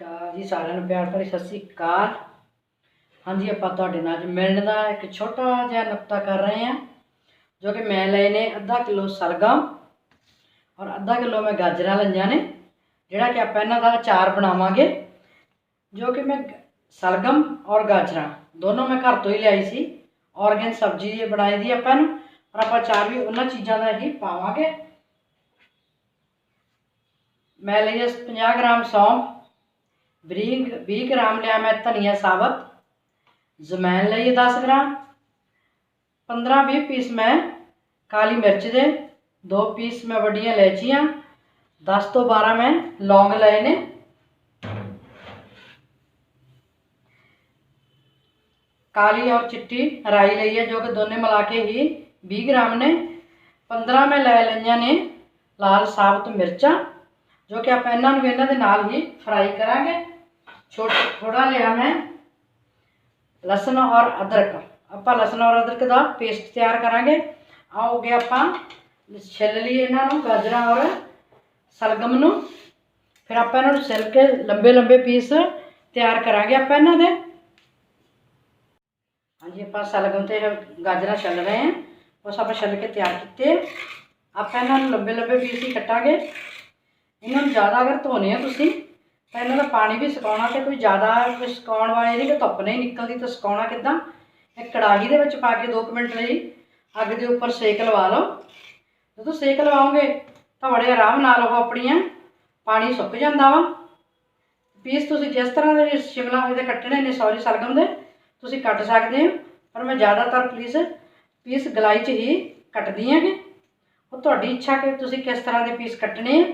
ਅਕਾਲ ਜੀ, ਸਾਰਿਆਂ ਨੂੰ ਪਿਆਰ ਭਰੀ ਸਤਿ ਸ੍ਰੀ ਅਕਾਲ। ਹਾਂਜੀ, ਆਪਾਂ ਤੁਹਾਡੇ ਨਾਲ ਅੱਜ ਮਿਲਣ ਦਾ ਇੱਕ ਛੋਟਾ ਜਿਹਾ ਨੁਕਤਾ ਕਰ ਰਹੇ ਹਾਂ, ਜੋ ਕਿ ਮੈਂ ਲਏ ਨੇ ਅੱਧਾ ਕਿਲੋ ਸਲਗਮ ਔਰ ਅੱਧਾ ਕਿਲੋ ਮੈਂ ਗਾਜਰਾਂ ਲਈਆਂ ਨੇ, ਜਿਹੜਾ ਕਿ ਆਪਾਂ ਇਹਨਾਂ ਦਾ ਅਚਾਰ ਬਣਾਵਾਂਗੇ, ਜੋ ਕਿ ਮੈਂ ਗ- ਸਲਗਮ ਔਰ ਗਾਜਰਾਂ, ਦੋਨੋਂ ਮੈਂ ਘਰ ਤੋਂ ਹੀ ਲਿਆਈ ਸੀ ਆਰਗੈਨ ਸਬਜ਼ੀ ਇਹ ਬਣਾਈ ਦੀ ਆਪਾਂ ਨੂੰ ਔਰ ਆਪਾਂ ਚਾਰ ਵੀ ਉਹਨਾਂ ਚੀਜ਼ਾਂ ਦਾ ਹੀ ਪਾਵਾਂਗੇ। ਮੈਂ ਲਈ ਹੈ 50 ਗ੍ਰਾਮ ਸੌਂਫ ਬਰੀਕ 20 ਗ੍ਰਾਮ ਲਿਆ ਮੈਂ ਧਨੀਆ ਸਾਬਤ। ਜਮੈਨ ਲਈ ਹੈ 10 ਗ੍ਰਾਮ। 15-20 ਪੀਸ ਮੈਂ ਕਾਲੀ ਮਿਰਚ ਦੇ। ਦੋ ਪੀਸ ਮੈਂ ਵੱਡੀਆਂ ਇਲਾਇਚੀਆਂ। 10 ਤੋਂ 12 ਮੈਂ ਲੌਂਗ ਲਏ ਨੇ। ਕਾਲੀ ਔਰ ਚਿੱਟੀ ਰਾਈ ਲਈ ਹੈ ਜੋ ਕਿ ਦੋਨੇ ਮਿਲਾ ਕੇ ਹੀ 20 ਗ੍ਰਾਮ ਨੇ। 15 ਮੈਂ ਲੈ ਲਈਆਂ ਨੇ ਲਾਲ ਸਾਬਤ ਮਿਰਚਾਂ, ਜੋ ਕਿ ਆਪਾਂ ਇਹਨਾਂ ਨੂੰ ਵੀ ਇਹਨਾਂ ਦੇ ਨਾਲ ਹੀ ਫਰਾਈ ਕਰਾਂਗੇ ਲਿਆ ਮੈਂ। ਲਸਣ ਔਰ ਅਦਰਕ। ਆਪਾਂ ਲਸਣ ਔਰ ਅਦਰਕ ਦਾ ਪੇਸਟ ਤਿਆਰ ਕਰਾਂਗੇ। ਆਓਗੇ ਆਪਾਂ, ਛਿੱਲ ਲਈਏ ਇਹਨਾਂ ਨੂੰ, ਗਾਜਰਾਂ ਔਰ ਸਲਗਮ ਨੂੰ। ਫਿਰ ਆਪਾਂ ਇਹਨਾਂ ਨੂੰ ਛਿੱਲ ਕੇ ਲੰਬੇ ਲੰਬੇ ਪੀਸ ਤਿਆਰ ਕਰਾਂਗੇ ਆਪਾਂ ਇਹਨਾਂ ਦੇ। ਹਾਂਜੀ, ਆਪਾਂ ਸਲਗਮ ਤੇ ਗਾਜਰਾਂ ਛਿੱਲ ਰਹੇ ਹਾਂ। ਉਸ ਆਪਾਂ ਛਿੱਲ ਕੇ ਤਿਆਰ ਕੀਤੇ। ਆਪਾਂ ਇਹਨਾਂ ਨੂੰ ਲੰਬੇ ਲੰਬੇ ਪੀਸ ਹੀ ਕੱਟਾਂਗੇ। ਇਹਨਾਂ ਨੂੰ ਜ਼ਿਆਦਾ ਅਗਰ ਧੋਣੇ ਆ ਤੁਸੀਂ ਤਾਂ ਇਹਨਾਂ ਦਾ ਪਾਣੀ ਵੀ ਸੁਕਾਉਣਾ ਤੇ ਕੋਈ ਜ਼ਿਆਦਾ ਕੋਈ ਸੁਕਾਉਣ ਵਾਲੇ ਨਹੀਂ ਕਿ ਧੁੱਪ ਨਹੀਂ ਨਿਕਲਦੀ, ਤਾਂ ਸੁਕਾਉਣਾ ਕਿੱਦਾਂ? ਇਹ ਕੜਾਹੀ ਦੇ ਵਿੱਚ ਪਾ ਕੇ 2 ਮਿੰਟ ਲਈ ਅੱਗ ਦੇ ਉੱਪਰ ਸੇਕ ਲਵਾ ਲਓ। ਜਦੋਂ ਸੇਕ ਲਵਾਓਗੇ ਤਾਂ ਬੜੇ ਆਰਾਮ ਨਾਲ ਉਹ ਆਪਣੀਆਂ ਪਾਣੀ ਸੁੱਕ ਜਾਂਦਾ ਵਾ। ਪੀਸ ਤੁਸੀਂ ਜਿਸ ਤਰ੍ਹਾਂ ਦੇ ਸ਼ਿਮਲਾ ਇਹਦੇ ਕੱਟਣੇ ਨੇ, ਸੌਰੀ ਸਰਗਮ ਦੇ, ਤੁਸੀਂ ਕੱਟ ਸਕਦੇ ਹੋ। ਪਰ ਮੈਂ ਜ਼ਿਆਦਾਤਰ ਪਲੀਜ਼ ਪੀਸ ਗਲਾਈ 'ਚ ਹੀ ਕੱਟਦੀ ਹਾਂ ਕਿ ਉਹ ਤੁਹਾਡੀ ਇੱਛਾ ਕਿ ਤੁਸੀਂ ਕਿਸ ਤਰ੍ਹਾਂ ਦੇ ਪੀਸ ਕੱਟਣੇ ਆ।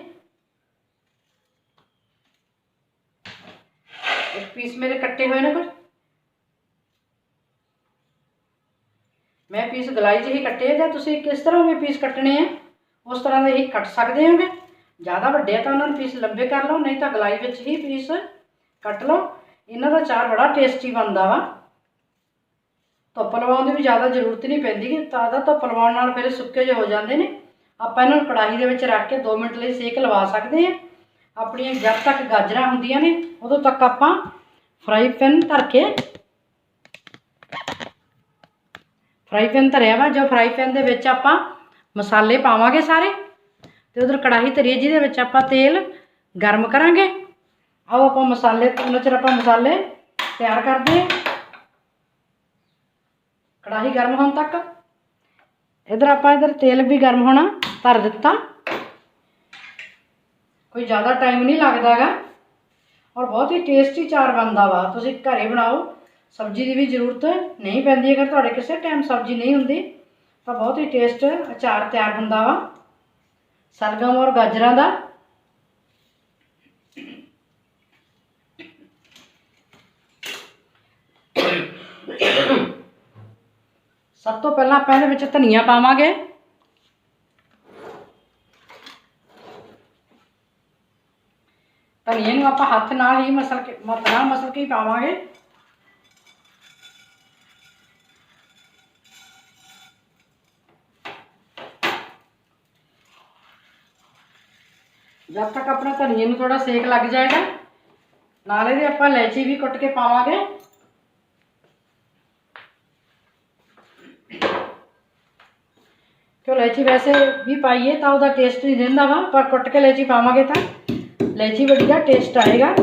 ਇੱਕ ਪੀਸ ਮੇਰੇ ਕੱਟੇ ਹੋਏ ਨੇ ਕੁਝ ਮੈਂ ਪੀਸ ਗਲਾਈ 'ਚ ਹੀ ਕੱਟੇ ਜਾਂ ਤੁਸੀਂ ਕਿਸ ਤਰ੍ਹਾਂ ਵੀ ਪੀਸ ਕੱਟਣੇ ਆ? ਉਸ ਤਰ੍ਹਾਂ ਦੇ ਹੀ ਕੱਟ ਸਕਦੇ ਹੋਗੇ? ਜ਼ਿਆਦਾ ਵੱਡੇ ਤਾਂ ਉਹਨਾਂ ਨੂੰ ਪੀਸ ਲੰਬੇ ਕਰ ਲਓ, ਨਹੀਂ ਤਾਂ ਗਲਾਈ ਵਿੱਚ ਹੀ ਪੀਸ ਕੱਟ ਲਓ। ਇਹਨਾਂ ਦਾ ਚਾਰ ਬੜਾ ਟੇਸਟੀ ਬਣਦਾ ਵਾ। ਧੁੱਪ ਲਵਾਉਣ ਦੀ ਵੀ ਜ਼ਿਆਦਾ ਜ਼ਰੂਰਤ ਨਹੀਂ ਪੈਂਦੀ ਕਿ ਤਾਜ਼ਾ ਧੁੱਪ ਲਵਾਉਣ ਨਾਲ ਫਿਰ ਸੁੱਕੇ ਜਿਹੇ ਹੋ ਜਾਂਦੇ ਨੇ। ਆਪਾਂ ਇਹਨਾਂ ਨੂੰ ਕੜਾਹੀ ਦੇ ਵਿੱਚ ਰੱਖ ਕੇ 2 ਮਿੰਟ ਲਈ ਸੇਕ ਲਵਾ ਸਕਦੇ ਹਾਂ ਆਪਣੀਆਂ ਜਦ ਤੱਕ ਗਾਜਰਾਂ ਹੁੰਦੀਆਂ ਨੇ, ਉਦੋਂ ਤੱਕ ਆਪਾਂ ਫਰਾਈ ਪੈਨ ਧਰ ਕੇ ਫਰਾਈ ਪੈਨ ਧਰਿਆ ਵਾ, ਜੋ ਫਰਾਈ ਪੈਨ ਦੇ ਵਿੱਚ ਆਪਾਂ ਮਸਾਲੇ ਪਾਵਾਂਗੇ ਸਾਰੇ, ਤੇ ਉਧਰ ਕੜਾਹੀ ਧਰੀਏ, ਜਿਹਦੇ ਵਿੱਚ ਆਪਾਂ ਤੇਲ ਗਰਮ ਕਰਾਂਗੇ। ਆਓ ਆਪਾਂ ਮਸਾਲੇ ਉਹਨਾਂ ਚਿਰ ਆਪਾਂ ਮਸਾਲੇ ਤਿਆਰ ਕਰਦੇ ਹਾਂ। ਕੜਾਹੀ ਗਰਮ ਹੋਣ ਤੱਕ। ਇਧਰ ਆਪਾਂ, ਇਧਰ ਤੇਲ ਵੀ ਗਰਮ ਹੋਣਾ, ਧਰ ਦਿੱਤਾ। ਕੋਈ ਜ਼ਿਆਦਾ ਟਾਈਮ ਨਹੀਂ ਲੱਗਦਾਗਾ ਔਰ ਬਹੁਤ ਹੀ ਟੇਸਟੀ ਚਾਰ ਬਣਦਾ ਵਾ। ਤੁਸੀਂ ਘਰੇ ਬਣਾਓ। ਸਬਜ਼ੀ ਦੀ ਵੀ ਜ਼ਰੂਰਤ ਨਹੀਂ ਪੈਂਦੀ। ਅਗਰ ਤੁਹਾਡੇ ਕਿਸੇ ਟਾਈਮ ਸਬਜ਼ੀ ਨਹੀਂ ਹੁੰਦੀ, ਤਾਂ ਬਹੁਤ ਹੀ ਟੇਸਟ ਅਚਾਰ ਤਿਆਰ ਹੁੰਦਾ ਵਾ। ਸਰਗਮ ਔਰ ਗਾਜਰਾਂ ਦਾ। ਸਭ ਤੋਂ ਪਹਿਲਾਂ ਆਪਾਂ ਇਹਦੇ ਵਿੱਚ ਧਨੀਆ ਪਾਵਾਂਗੇ। ਧਨੀਏ ਨੂੰ ਆਪਾਂ ਹੱਥ ਨਾਲ ਹੀ ਮਸਲ ਕੇ ਹੱਥ ਨਾਲ ਮਸਲ ਕੇ ਹੀ ਪਾਵਾਂਗੇ। ਜਦ ਤੱਕ ਆਪਣਾ ਧਨੀਏ ਨੂੰ ਥੋੜਾ ਸੇਕ ਲੱਗ ਜਾਏਗਾ, ਨਾਲ ਇਹਦੇ ਆਪਾਂ ਇਲਾਇਚੀ ਵੀ ਕੁੱਟ ਕੇ ਪਾਵਾਂਗੇ। ਕਿਉਂ ਇਲਾਇਚੀ ਵੈਸੇ ਵੀ ਪਾਈਏ ਤਾਂ ਉਹਦਾ ਟੇਸਟ ਨਹੀਂ ਰਹਿੰਦਾ ਵਾ, ਪਰ ਕੁੱਟ ਕੇ ਇਲਾਇਚੀ ਪਾਵਾਂਗੇ ਤਾਂ। ਇਲਾਇਚੀ ਵਧੀਆ ਟੇਸਟ ਆਏਗਾ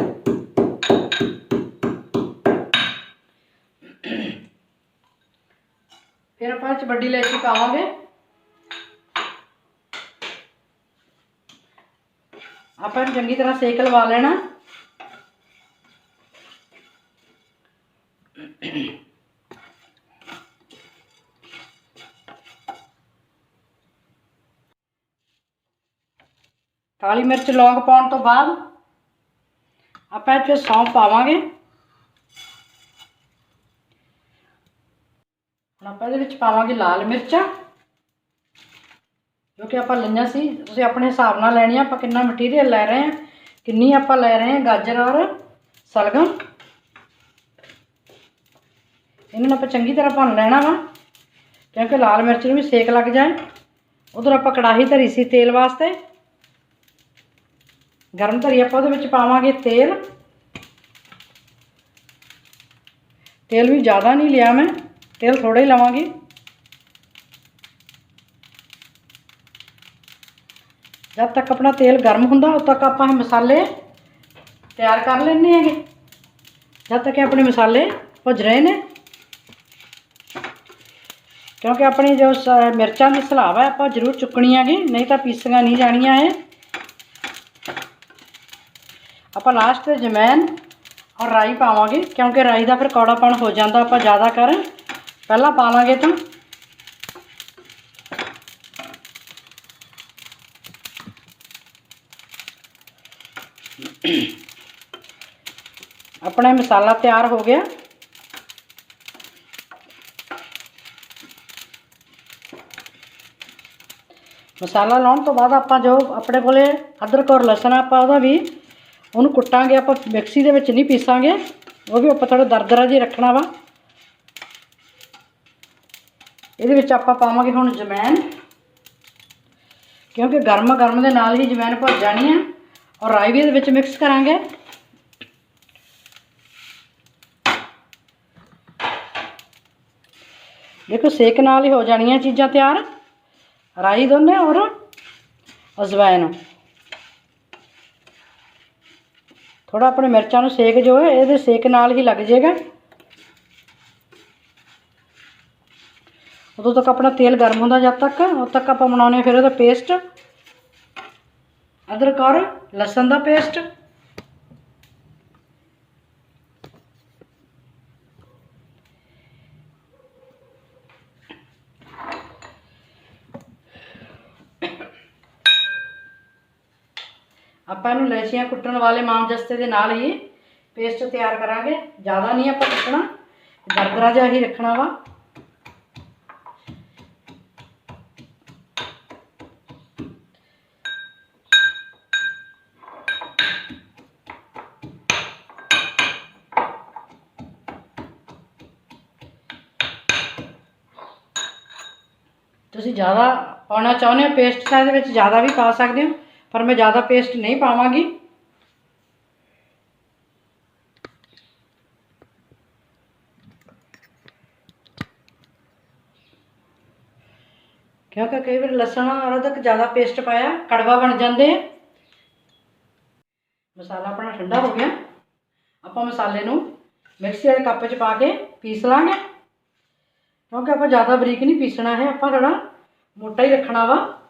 ਫਿਰ ਆਪਾਂ ਇਹ 'ਚ ਵੱਡੀ ਇਲਾਇਚੀ ਪਾਵਾਂਗੇ ਆਪਾਂ ਇਹਨੂੰ ਚੰਗੀ ਤਰ੍ਹਾਂ ਸੇਕ ਕਾਲੀ ਮਿਰਚ ਲੌਂਗ ਪਾਉਣ ਤੋਂ ਬਾਅਦ ਆਪਾਂ ਇਹ 'ਚ ਸੌਂਫ ਪਾਵਾਂਗੇ। ਹੁਣ ਆਪਾਂ ਇਹਦੇ ਵਿੱਚ ਪਾਵਾਂਗੇ ਲਾਲ ਮਿਰਚਾਂ। ਜੋ ਕਿ ਆਪਾਂ ਲਈਆਂ ਸੀ, ਤੁਸੀਂ ਆਪਣੇ ਹਿਸਾਬ ਨਾਲ ਲੈਣੀ ਆ ਆਪਾਂ ਕਿੰਨਾ ਮਟੀਰੀਅਲ ਲੈ ਰਹੇ ਹਾਂ, ਕਿੰਨੀ ਆਪਾਂ ਲੈ ਰਹੇ ਹਾਂ, ਗਾਜਰ ਔਰ ਸਲਗਮ। ਇਹਨਾਂ ਨੂੰ ਆਪਾਂ ਚੰਗੀ ਤਰ੍ਹਾਂ ਭੁੰਨ ਲੈਣਾ ਵਾ, ਕਿਉਂਕਿ ਲਾਲ ਮਿਰਚ ਨੂੰ ਵੀ ਸੇਕ ਲੱਗ ਜਾਏ। ਉਧਰ ਆਪਾਂ ਕੜਾਹੀ ਧਰੀ ਸੀ ਤੇਲ ਵਾਸਤੇ। गर्म धरिया आप पावे तेल तेल भी ज़्यादा नहीं लिया मैं तेल थोड़ा ही लवागी जब तक अपना तेल गर्म हों तक आप मसाले तैयार कर लें जब तक अपने मसाले भुज रहे हैं क्योंकि अपनी जो स मिर्चा की सलाव है आप ज़रूर चुकनी है नहीं तो पीसियाँ नहीं जानिया है ਆਪਾਂ ਲਾਸਟ ਤੇ ਜਮੈਨ ਔਰ ਰਾਈ ਪਾਵਾਂਗੇ ਕਿਉਂਕਿ ਰਾਈ ਦਾ ਫਿਰ ਕੌੜਾਪਣ ਹੋ ਜਾਂਦਾ ਆਪਾਂ ਜ਼ਿਆਦਾ ਕਰ ਪਹਿਲਾਂ ਪਾ ਲਾਂਗੇ ਤਾਂ ਆਪਣਾ ਇਹ ਮਸਾਲਾ ਤਿਆਰ ਹੋ ਗਿਆ। ਮਸਾਲਾ ਲਾਉਣ ਤੋਂ ਬਾਅਦ ਆਪਾਂ ਜੋ ਆਪਣੇ ਕੋਲੇ ਅਦਰਕ ਔਰ ਲਸਣ ਆ, ਆਪਾਂ ਉਹਦਾ ਵੀ ਉਹਨੂੰ ਕੁੱਟਾਂਗੇ, ਆਪਾਂ ਮਿਕਸੀ ਦੇ ਵਿੱਚ ਨਹੀਂ ਪੀਸਾਂਗੇ। ਉਹ ਵੀ ਆਪਾਂ ਥੋੜਾ ਦਰਦਰਾ ਜੀ ਰੱਖਣਾ ਵਾ। ਇਹਦੇ ਵਿੱਚ ਆਪਾਂ ਪਾਵਾਂਗੇ ਹੁਣ ਜਮੈਨ ਕਿਉਂਕਿ ਗਰਮ ਗਰਮ ਦੇ ਨਾਲ ਹੀ ਜਮੈਨ ਭੁੱਜ ਜਾਣੀ ਆ। ਔਰ ਰਾਈ ਵੀ ਇਹਦੇ ਵਿੱਚ ਮਿਕਸ ਕਰਾਂਗੇ। ਦੇਖੋ, ਸੇਕ ਨਾਲ ਹੀ ਹੋ ਜਾਣੀਆਂ ਚੀਜ਼ਾਂ ਤਿਆਰ। ਰਾਈ ਦੋਨੇ ਔਰ ਅਜਵਾਇਨ ਥੋੜਾ ਆਪਣੇ ਮਿਰਚਾਂ ਨੂੰ ਸੇਕ ਜੋ ਹੈ, ਇਹਦੇ ਸੇਕ ਨਾਲ ਹੀ ਲੱਗ ਜਾਏਗਾ। ਉਦੋਂ ਤੱਕ ਆਪਣਾ ਤੇਲ ਗਰਮ ਹੁੰਦਾ ਜਦ ਤੱਕ, ਉਦੋਂ ਤੱਕ ਆਪਾਂ ਬਣਾਉਣੇ ਫਿਰ ਉਹਦਾ ਪੇਸਟ ਅਦਰਕ ਔਰ ਲਸਣ ਦਾ ਪੇਸਟ ਆਪਾਂ ਇਹਨੂੰ ਲੈਚੀਆਂ ਕੁੱਟਣ ਵਾਲੇ ਮਾਮਜਸਤੇ ਦੇ ਨਾਲ ਹੀ ਪੇਸਟ ਤਿਆਰ ਕਰਾਂਗੇ। ਜ਼ਿਆਦਾ ਨਹੀਂ ਆਪਾਂ ਕੁੱਟਣਾ, ਦਰਦਰਾ ਜਿਹਾ ਹੀ ਰੱਖਣਾ ਵਾ। ਤੁਸੀਂ ਜ਼ਿਆਦਾ ਪਾਉਣਾ ਚਾਹੁੰਦੇ ਹੋ, ਪੇਸਟ ਤਾਂ ਇਹਦੇ ਵਿੱਚ ਜ਼ਿਆਦਾ ਵੀ ਪਾ ਸਕਦੇ ਹੋ। ਪਰ ਮੈਂ ਜ਼ਿਆਦਾ ਪੇਸਟ ਨਹੀਂ ਪਾਵਾਂਗੀ। ਕਿਉਂਕਿ ਕਈ ਵਾਰ ਲਸਣ ਔਰ ਅਦਰਕ ਜ਼ਿਆਦਾ ਪੇਸਟ ਪਾਇਆ, ਕੜਵਾ ਬਣ ਜਾਂਦੇ ਆ। ਮਸਾਲਾ ਆਪਣਾ ਠੰਡਾ ਹੋ ਗਿਆ। ਆਪਾਂ ਮਸਾਲੇ ਨੂੰ ਮਿਕਸੀ ਵਾਲੇ ਕੱਪ 'ਚ ਪਾ ਕੇ ਪੀਸ ਲਾਂਗੇ। ਕਿਉਂਕਿ ਆਪਾਂ ਜ਼ਿਆਦਾ ਬਰੀਕ ਨਹੀਂ ਪੀਸਣਾ ਹੈ, ਆਪਾਂ ਥੋੜਾ ਮੋਟਾ ਹੀ ਰੱਖਣਾ ਵਾ।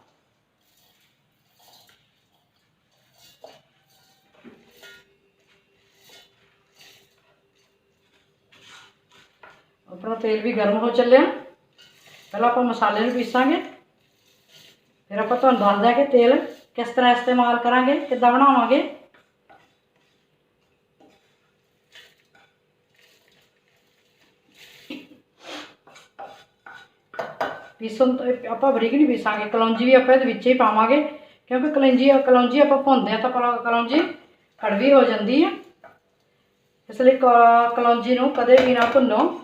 ਆਪਣਾ ਤੇਲ ਵੀ ਗਰਮ ਹੋ ਚੱਲਿਆ। ਪਹਿਲਾਂ ਆਪਾਂ ਮਸਾਲੇ ਨੂੰ ਪੀਸਾਂਗੇ। ਫਿਰ ਆਪਾਂ ਤੁਹਾਨੂੰ ਦੱਸ ਦਿਆਂਗੇ ਤੇਲ ਕਿਸ ਤਰ੍ਹਾਂ ਇਸਤੇਮਾਲ ਕਰਾਂਗੇ, ਕਿੱਦਾਂ ਬਣਾਵਾਂਗੇ। ਪੀਸਣ ਤੋਂ ਆਪਾਂ ਬਰੀਕ ਨਹੀਂ ਪੀਸਾਂਗੇ, ਕਲੌਂਜੀ ਵੀ ਆਪਾਂ ਇਹਦੇ ਵਿੱਚ ਹੀ ਪਾਵਾਂਗੇ। ਕਿਉਂਕਿ ਕਲੌਂਜੀ ਕਲੌਂਜੀ ਆਪਾਂ ਭੁੰਨਦੇ ਆ ਤਾਂ ਕਲੌਂਜੀ ਕੜਵੀ ਹੋ ਜਾਂਦੀ ਹੈ। ਇਸ ਲਈ ਕ- ਕਲੌਂਜੀ ਨੂੰ ਕਦੇ ਵੀ ਨਾ ਭੁੰਨੋ।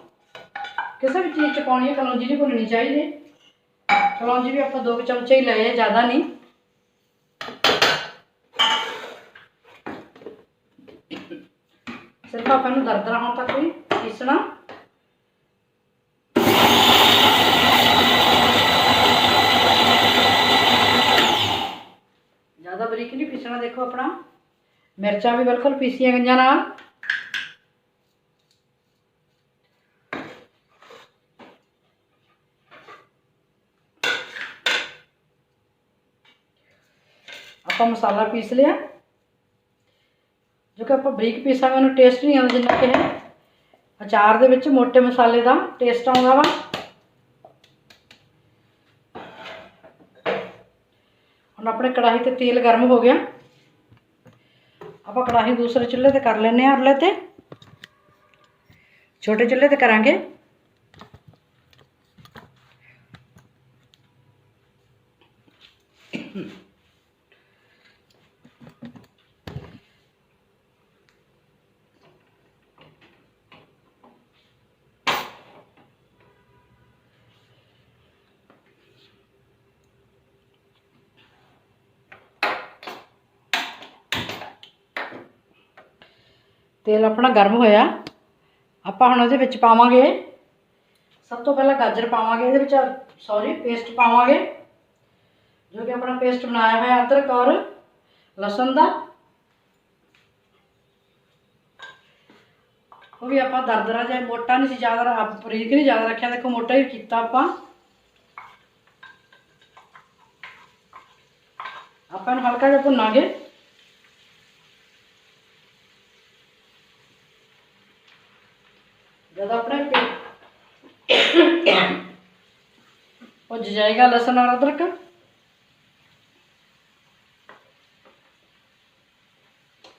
ਕਿਸੇ ਵੀ ਚੀਜ਼ ਚ ਪਾਉਣੀ ਹੈ, ਕਲੌਂਜੀ ਨਹੀਂ ਭੁੰਨਣੀ ਚਾਹੀਦੀ। ਕਲੌਂਜੀ ਵੀ ਆਪਾਂ ਦੋ ਕੁ ਚਮਚੇ ਹੀ ਲਏ ਆ, ਜ਼ਿਆਦਾ ਨਹੀਂ। ਸਿਰਫ ਆਪਾਂ ਨੂੰ ਦਰਦਰਾ ਹੋਣ ਤੱਕ ਹੀ ਪੀਸਣਾ। ਜ਼ਿਆਦਾ ਬਰੀਕ ਨਹੀਂ ਪੀਸਣਾ, ਦੇਖੋ ਆਪਣਾ। ਮਿਰਚਾਂ ਵੀ ਬਿਲਕੁਲ ਪੀਸੀਆਂ ਗਈਆਂ ਨਾਲ। ਆਪਾਂ ਮਸਾਲਾ ਪੀਸ ਲਿਆ। ਜੋ ਕਿ ਆਪਾਂ ਬਰੀਕ ਪੀਸਾਂਗੇ ਉਹਨੂੰ ਟੇਸਟ ਨਹੀਂ ਆਉਂਦਾ ਜਿੰਨਾ ਕਿ ਹੈ। ਅਚਾਰ ਦੇ ਵਿੱਚ ਮੋٹے ਮਸਾਲੇ ਦਾ ਟੇਸਟ ਆਉਂਦਾ ਵਾ। ਹੁਣ ਆਪਣੇ ਕੜਾਹੀ ਤੇ ਤੇਲ ਗਰਮ ਹੋ ਗਿਆ। ਆਪਾਂ ਕੜਾਹੀ ਦੂਸਰੇ ਚੁੱਲ੍ਹੇ ਤੇ ਕਰ ਲੈਨੇ ਆ ਅਰਲੇ ਤੇ। ਛੋਟੇ ਚੁੱਲ੍ਹੇ ਤੇ ਕਰਾਂਗੇ। ਤੇਲ ਆਪਣਾ ਗਰਮ ਹੋਇਆ। ਆਪਾਂ ਹੁਣ ਉਹਦੇ ਵਿੱਚ ਪਾਵਾਂਗੇ। ਸਭ ਤੋਂ ਪਹਿਲਾਂ ਗਾਜਰ ਪਾਵਾਂਗੇ ਇਹਦੇ ਵਿੱਚ ਸੌਰੀ ਪੇਸਟ ਪਾਵਾਂਗੇ। ਜੋ ਕਿ ਆਪਣਾ ਪੇਸਟ ਬਣਾਇਆ ਹੋਇਆ ਅਦਰਕ ਔਰ ਲਸਣ ਦਾ। ਉਹ ਵੀ ਆਪਾਂ ਦਰਦਰਾ ਜਿਹਾ, ਮੋਟਾ ਨਹੀਂ ਸੀ, ਜ਼ਿਆਦਾ ਆਪ ਬਰੀਕ ਨਹੀਂ ਜ਼ਿਆਦਾ ਰੱਖਿਆ। ਦੇਖੋ, ਮੋਟਾ ਹੀ ਕੀਤਾ ਆਪਾਂ। ਆਪਾਂ ਨੂੰ ਹਲਕਾ ਜਿਹਾ ਭੁੰਨਾਂਗੇ। ਜਦ ਆਪਣੇ ਪੇ- ਭੁੱਜ ਜਾਏਗਾ ਲਸਣ ਔਰ ਅਦਰਕ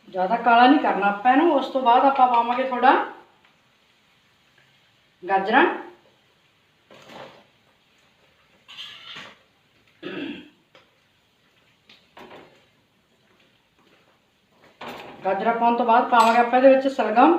ਜ਼ਿਆਦਾ ਕਾਲਾ ਨਹੀਂ ਕਰਨਾ ਆਪਾਂ ਇਹਨੂੰ, ਉਸ ਤੋਂ ਬਾਅਦ ਆਪਾਂ ਪਾਵਾਂਗੇ ਥੋੜਾ ਗਾਜਰਾਂ। ਗਾਜਰਾਂ ਪਾਉਣ ਤੋਂ ਬਾਅਦ ਪਾਵਾਂਗੇ ਆਪਾਂ ਇਹਦੇ ਵਿੱਚ ਸਲਗਮ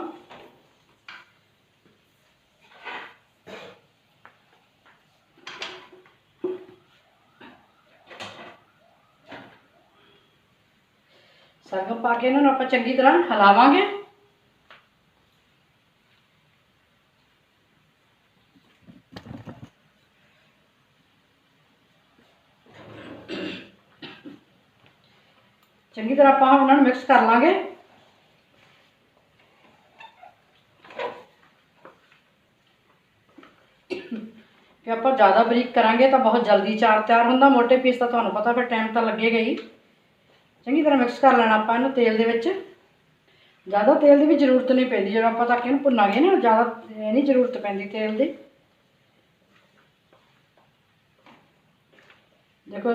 ਸਲਗਮ ਪਾ ਕੇ ਇਹਨਾਂ ਨੂੰ ਆਪਾਂ ਚੰਗੀ ਤਰ੍ਹਾਂ ਹਿਲਾਵਾਂਗੇ। ਚੰਗੀ ਤਰ੍ਹਾਂ ਆਪਾਂ ਉਹਨਾਂ ਨੂੰ ਮਿਕਸ ਕਰ ਲਾਂਗੇ। ਕਿ ਆਪਾਂ ਜ਼ਿਆਦਾ ਬਰੀਕ ਕਰਾਂਗੇ ਤਾਂ ਬਹੁਤ ਜਲਦੀ ਚਾਰ ਤਿਆਰ ਹੁੰਦਾ, ਮੋਟੇ ਪੀਸ ਤਾਂ ਤੁਹਾਨੂੰ ਪਤਾ ਫਿਰ ਟਾਈਮ ਤਾਂ ਲੱਗੇਗਾ ਹੀ। ਚੰਗੀ ਤਰ੍ਹਾਂ ਮਿਕਸ ਕਰ ਲੈਣਾ ਆਪਾਂ ਇਹਨੂੰ ਤੇਲ ਦੇ ਵਿੱਚ। ਜ਼ਿਆਦਾ ਤੇਲ ਦੀ ਵੀ ਜ਼ਰੂਰਤ ਨਹੀਂ ਪੈਂਦੀ, ਜਦੋਂ ਆਪਾਂ ਤੱਕ ਇਹਨੂੰ ਭੁੰਨਾਂਗੇ ਨਾ, ਜ਼ਿਆਦਾ ਨਹੀਂ ਜ਼ਰੂਰਤ ਪੈਂਦੀ ਤੇਲ ਦੀ। ਦੇਖੋ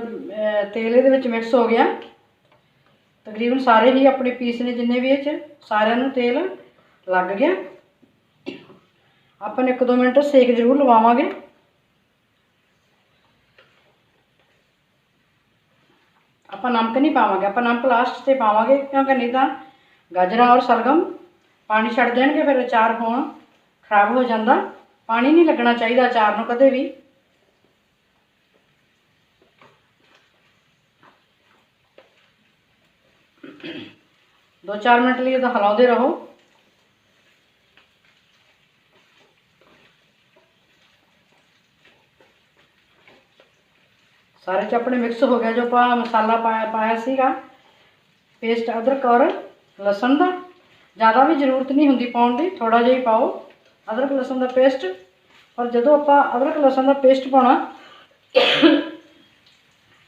ਤੇਲ ਇਹਦੇ ਵਿੱਚ ਮਿਕਸ ਹੋ ਗਿਆ। ਤਕਰੀਬਨ ਸਾਰੇ ਹੀ ਆਪਣੇ ਪੀਸ ਨੇ ਜਿੰਨੇ ਵੀ ਇਹ ਚ, ਸਾਰਿਆਂ ਨੂੰ ਤੇਲ ਲੱਗ ਗਿਆ। ਆਪਾਂ ਨੇ 1-2 ਮਿੰਟ ਸੇਕ ਜ਼ਰੂਰ ਲਵਾਵਾਂਗੇ। ਆਪਾਂ ਨਮਕ ਨਹੀਂ ਪਾਵਾਂਗੇ, ਆਪਾਂ ਨਮਕ ਲਾਸਟ ਤੇ ਪਾਵਾਂਗੇ ਕਿਉਂਕਿ ਨਹੀਂ ਤਾਂ ਗਾਜਰਾਂ ਔਰ ਸਲਗਮ ਪਾਣੀ ਛੱਡ ਦੇਣਗੇ ਫਿਰ ਅਚਾਰ ਹੋਣ, ਖਰਾਬ ਹੋ ਜਾਂਦਾ, ਪਾਣੀ ਨਹੀਂ ਲੱਗਣਾ ਚਾਹੀਦਾ ਅਚਾਰ ਨੂੰ ਕਦੇ ਵੀ। ਦੋ ਚਾਰ ਮਿੰਟ ਲਈ ਤਾਂ ਹਲਾਉਂਦੇ ਰਹੋ। ਸਾਰੇ ਚ ਆਪਣੇ ਮਿਕਸ ਹੋ ਗਿਆ, ਜੋ ਆਪਾਂ ਮਸਾਲਾ ਪਾਇਆ ਪਾਇਆ ਸੀਗਾ। ਪੇਸਟ ਅਦਰਕ ਔਰ ਲਸਣ ਦਾ। ਜ਼ਿਆਦਾ ਵੀ ਜ਼ਰੂਰਤ ਨਹੀਂ ਹੁੰਦੀ ਪਾਉਣ ਦੀ ਥੋੜਾ ਜਿਹਾ ਹੀ ਪਾਓ। ਅਦਰਕ, ਲਸਣ ਦਾ ਪੇਸਟ ਪਰ ਜਦੋਂ ਆਪਾਂ ਅਦਰਕ, ਲਸਣ ਦਾ ਪੇਸਟ ਪਾਉਣਾ,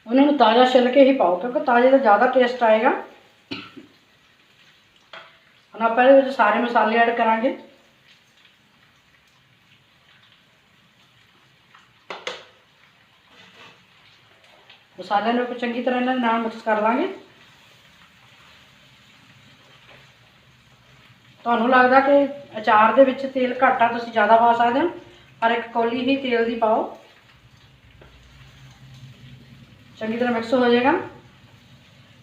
ਉਹਨਾਂ ਨੂੰ ਤਾਜ਼ਾ ਛਿੱਲ ਕੇ ਹੀ ਪਾਓ, ਕਿਉਂਕਿ ਤਾਜ਼ੇ ਦਾ ਜ਼ਿਆਦਾ ਟੇਸਟ ਆਏਗਾ। ਹੁਣ ਆਪਾਂ ਇਹਦੇ ਵਿੱਚ ਸਾਰੇ ਮਸਾਲੇ ਐਡ ਕਰਾਂਗੇ। ਮਸਾਲਿਆਂ ਨੂੰ ਚੰਗੀ ਤਰ੍ਹਾਂ ਇਹਨਾਂ ਦੇ ਨਾਲ ਮਿਕਸ ਕਰ ਲਾਂਗੇ ਤੁਹਾਨੂੰ ਲੱਗਦਾ ਕਿ ਅਚਾਰ ਦੇ ਵਿੱਚ ਤੇਲ ਘੱਟ ਆ, ਤੁਸੀਂ ਜ਼ਿਆਦਾ ਪਾ ਸਕਦੇ ਹੋ, ਪਰ ਇੱਕ ਕੌਲੀ ਹੀ ਤੇਲ ਦੀ ਪਾਓ। ਚੰਗੀ ਤਰ੍ਹਾਂ ਮਿਕਸ ਹੋ ਜਾਏਗਾ।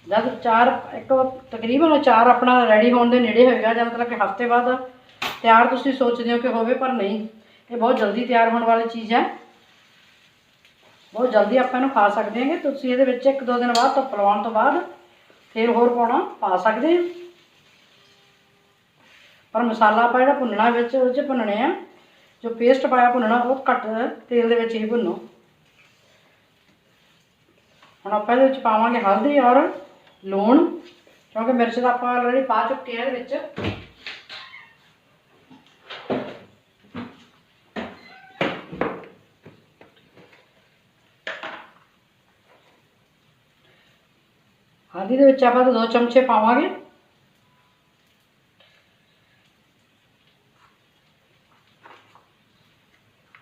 ਜਦ ਅਚਾਰ, ਇੱਕ ਤਕਰੀਬਨ ਅਚਾਰ ਆਪਣਾ ਰੈਡੀ ਹੋਣ ਦੇ ਨੇੜੇ ਹੋਏਗਾ ਜਾਂ ਮਤਲਬ ਕਿ ਹਫ਼ਤੇ ਬਾਅਦ ਤਿਆਰ ਤੁਸੀਂ ਸੋਚਦੇ ਹੋ ਕਿ ਹੋਵੇ ਪਰ ਨਹੀਂ। ਇਹ ਬਹੁਤ ਜਲਦੀ ਤਿਆਰ ਹੋਣ ਵਾਲੀ ਚੀਜ਼ ਹੈ। ਬਹੁਤ ਜਲਦੀ ਆਪਾਂ ਇਹਨੂੰ ਖਾ ਸਕਦੇ ਹਾਂਗੇ। ਤੁਸੀਂ ਇਹਦੇ ਵਿੱਚ ਇੱਕ ਦੋ ਦਿਨ ਬਾਅਦ ਧੁੱਪ ਲਵਾਉਣ ਤੋਂ ਬਾਅਦ ਫਿਰ ਹੋਰ ਪਾਉਣਾ, ਪਾ ਸਕਦੇ ਹਾਂ। ਪਰ ਮਸਾਲਾ ਆਪਾਂ ਜਿਹੜਾ ਭੁੰਨਣਾ ਵਿੱਚ, ਉਹ 'ਚ ਭੁੰਨਣੇ ਆ। ਜੋ ਪੇਸਟ ਪਾਇਆ ਭੁੰਨਣਾ, ਉਹ ਘੱਟ ਤੇਲ ਦੇ ਵਿੱਚ ਹੀ ਭੁੰਨੋ। ਹੁਣ ਆਪਾਂ ਇਹਦੇ ਵਿੱਚ ਪਾਵਾਂਗੇ ਹਲਦੀ ਔਰ ਲੂਣ, ਕਿਉਂਕਿ ਮਿਰਚ ਦਾ ਆਪਾਂ ਆਲਰੇਡੀ ਪਾ ਚੁੱਕੇ ਆ ਇਹਦੇ ਵਿੱਚ। ਹਲਦੀ ਦੇ ਵਿੱਚ ਆਪਾਂ ਤਾਂ ਦੋ ਚਮਚੇ ਪਾਵਾਂਗੇ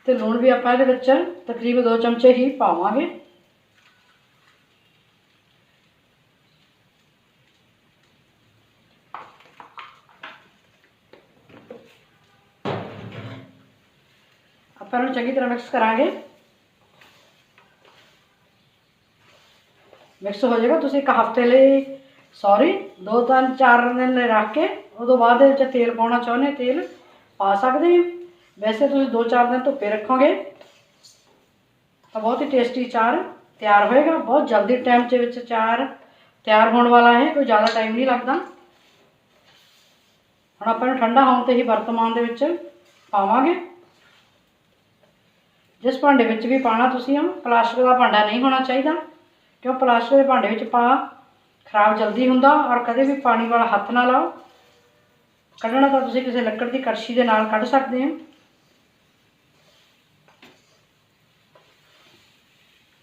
ਤੇ ਲੂਣ ਵੀ ਆਪਾਂ ਇਹਦੇ ਵਿੱਚ ਤਕਰੀਬਨ ਦੋ ਚਮਚੇ ਹੀ ਪਾਵਾਂਗੇ ਆਪਾਂ ਇਹਨੂੰ ਚੰਗੀ ਤਰ੍ਹਾਂ ਮਿਕਸ ਕਰਾਂਗੇ ਮਿਕਸ ਹੋ ਜਾਏਗਾ। ਤੁਸੀਂ ਇੱਕ ਹਫ਼ਤੇ ਲਈ ਸੌਰੀ ਦੋ, ਤਿੰਨ, ਚਾਰ ਦਿਨ ਲਈ ਰੱਖ ਕੇ ਉਦੋਂ ਬਾਅਦ ਦੇ ਵਿੱਚ ਤੇਲ ਪਾਉਣਾ ਚਾਹੁੰਦੇ ਤੇਲ ਪਾ ਸਕਦੇ ਹੋ? ਵੈਸੇ ਤੁਸੀਂ ਦੋ, ਚਾਰ ਦਿਨ ਧੁੱਪੇ ਰੱਖੋਗੇ। ਤਾਂ ਬਹੁਤ ਹੀ ਟੇਸਟੀ ਚਾਰ ਤਿਆਰ ਹੋਏਗਾ। ਬਹੁਤ ਜਲਦੀ ਟਾਈਮ ਦੇ ਵਿੱਚ ਚਾਰ ਤਿਆਰ ਹੋਣ ਵਾਲਾ ਹੈ। ਕੋਈ ਜ਼ਿਆਦਾ ਟਾਈਮ ਨਹੀਂ ਲੱਗਦਾ। ਹੁਣ ਆਪਾਂ ਨੂੰ ਠੰਡਾ ਹੋਣ ਤੇ ਹੀ ਵਰਤਮਾਨ ਦੇ ਵਿੱਚ ਪਾਵਾਂਗੇ। ਜਿਸ ਭਾਂਡੇ ਵਿੱਚ ਵੀ ਪਾਣਾ ਤੁਸੀਂ ਉਹ ਪਲਾਸਟਿਕ ਦਾ ਭਾਂਡਾ ਨਹੀਂ ਹੋਣਾ ਚਾਹੀਦਾ। ਕਿਉਂ ਪਲਾਸਟਿਕ ਦੇ ਭਾਂਡੇ ਵਿੱਚ ਪਾ? ਖਰਾਬ ਜਲਦੀ ਹੁੰਦਾ ਔਰ ਕਦੇ ਵੀ ਪਾਣੀ ਵਾਲਾ ਹੱਥ ਨਾ ਲਾਓ। ਕੱਢਣਾ ਤਾਂ ਤੁਸੀਂ ਕਿਸੇ ਲੱਕੜ ਦੀ ਕੜਛੀ ਦੇ ਨਾਲ ਕੱਢ ਸਕਦੇ ਹੋ।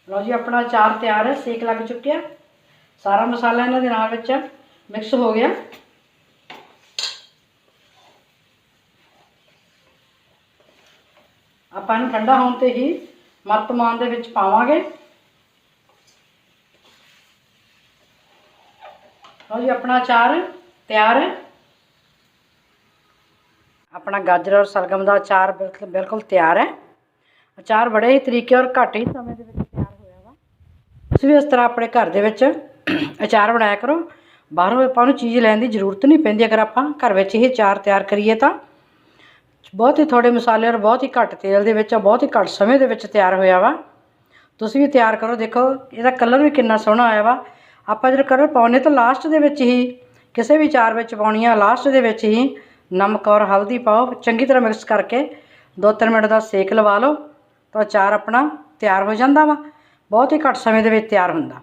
ਲਓ ਜੀ, ਆਪਣਾ ਅਚਾਰ ਤਿਆਰ ਹੈ, ਸੇਕ ਲੱਗ ਚੁੱਕਿਆ। ਸਾਰਾ ਮਸਾਲਾ ਇਹਨਾਂ ਦੇ ਨਾਲ ਵਿੱਚ ਮਿਕਸ ਹੋ ਗਿਆ। ਆਪਾਂ ਇਹਨੂੰ ਠੰਡਾ ਹੋਣ ਤੇ ਹੀ ਵਰਤਮਾਨ ਦੇ ਵਿੱਚ ਪਾਵਾਂਗੇ। ਲਓ ਜੀ, ਆਪਣਾ ਅਚਾਰ, ਤਿਆਰ। ਹੈ ਆਪਣਾ ਗਾਜਰ ਔਰ ਸਲਗਮ ਦਾ ਅਚਾਰ ਬਿਲਕੁਲ ਬਿਲਕੁਲ ਤਿਆਰ ਹੈ। ਅਚਾਰ ਬੜੇ ਹੀ ਤਰੀਕੇ ਔਰ ਘੱਟ ਹੀ ਸਮੇਂ ਦੇ ਵਿੱਚ ਤਿਆਰ ਹੋਇਆ ਵਾ। ਤੁਸੀਂ ਵੀ ਇਸ ਤਰ੍ਹਾਂ ਆਪਣੇ ਘਰ ਦੇ ਵਿੱਚ ਅਚਾਰ ਬਣਾਇਆ ਕਰੋ। ਬਾਹਰੋਂ ਆਪਾਂ ਨੂੰ ਚੀਜ਼ ਲੈਣ ਦੀ ਜ਼ਰੂਰਤ ਨਹੀਂ ਪੈਂਦੀ। ਅਗਰ ਆਪਾਂ ਘਰ ਵਿੱਚ ਹੀ ਅਚਾਰ ਤਿਆਰ ਕਰੀਏ ਤਾਂ ਬਹੁਤ ਹੀ ਥੋੜੇ ਮਸਾਲੇ ਔਰ ਬਹੁਤ ਹੀ ਘੱਟ ਤੇਲ ਦੇ ਵਿੱਚ ਬਹੁਤ ਹੀ ਘੱਟ ਸਮੇਂ ਦੇ ਵਿੱਚ ਤਿਆਰ ਹੋਇਆ ਵਾ। ਤੁਸੀਂ ਵੀ ਤਿਆਰ ਕਰੋ। ਦੇਖੋ, ਇਹਦਾ ਕਲਰ ਵੀ ਕਿੰਨਾ ਸੋਹਣਾ ਆਇਆ ਵਾ। ਆਪਾਂ ਜਦੋਂ ਕਲਰ ਪਾਉਨੇ ਤਾਂ ਲਾਸਟ ਦੇ ਵਿੱਚ ਹੀ, ਕਿਸੇ ਵੀ ਚਾਰ ਵਿੱਚ ਪਾਉਣੀ ਆ ਲਾਸਟ ਦੇ ਵਿੱਚ ਹੀ ਨਮਕ ਔਰ ਹਲਦੀ ਪਾਓ, ਚੰਗੀ ਤਰ੍ਹਾਂ ਮਿਕਸ ਕਰਕੇ 2-3 ਮਿੰਟ ਦਾ ਸੇਕ ਲਵਾ ਲਓ, ਤਾਂ ਚਾਰ ਆਪਣਾ ਤਿਆਰ ਹੋ ਜਾਂਦਾ ਵਾ। ਬਹੁਤ ਹੀ ਘੱਟ ਸਮੇਂ ਦੇ ਵਿੱਚ ਤਿਆਰ ਹੁੰਦਾ।